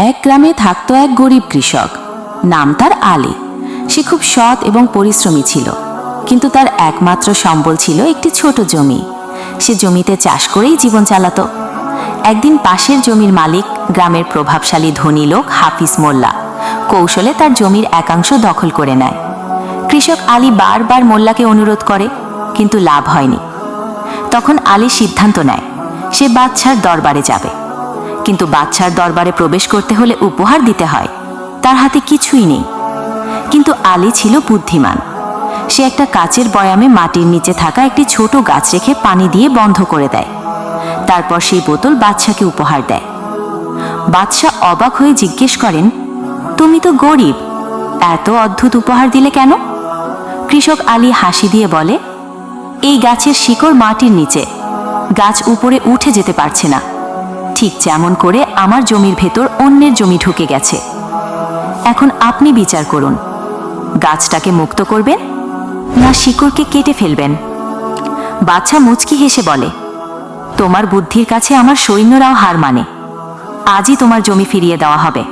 এক গ্রামে থাকতো এক গরিব কৃষক। নাম তার আলী। সে খুব সৎ এবং পরিশ্রমী ছিল। কিন্তু তার একমাত্র সম্বল ছিল একটি ছোট জমি। সে জমিতে চাষ করেই জীবন চালাত। একদিন পাশের জমির মালিক, গ্রামের প্রভাবশালী ধনী লোক হাফিজ মোল্লা, কৌশলে তার জমির একাংশ দখল করে নেয়। কৃষক আলী বারবার মোল্লাকে অনুরোধ করে, কিন্তু লাভ হয়নি। তখন আলী সিদ্ধান্ত নেয়, সে বাদশার দরবারে যাবে। কিন্তু বাচ্চার দরবারে প্রবেশ করতে হলে উপহার দিতে হয়। তার হাতে কিছুই নেই। কিন্তু আলী ছিল বুদ্ধিমান। সে একটা কাচের বয়ামে মাটির নিচে থাকা একটি ছোট গাছ রেখে পানি দিয়ে বন্ধ করে দেয়। তারপর সেই বোতল বাদশাকে উপহার দেয়। বাদশাহ অবাক হয়ে জিজ্ঞেস করেন, তুমি তো গরিব, এত অদ্ভুত উপহার দিলে কেন? কৃষক আলী হাসি দিয়ে বলে, এই গাছের শিকড় মাটির নিচে। গাছ উপরে উঠে যেতে পারছে না। ঠিক যেমন করে আমার জমির ভেতর অন্যের জমি ঢুকে গেছে। এখন আপনি বিচার করুন। গাছটাকে মুক্ত করবেন না শিকড়কে কেটে ফেলবেন? বাচ্চা মুচকি হেসে বলে, তোমার বুদ্ধির কাছে আমার সৈন্যরাও হার মানে। আজই তোমার জমি ফিরিয়ে দেওয়া হবে।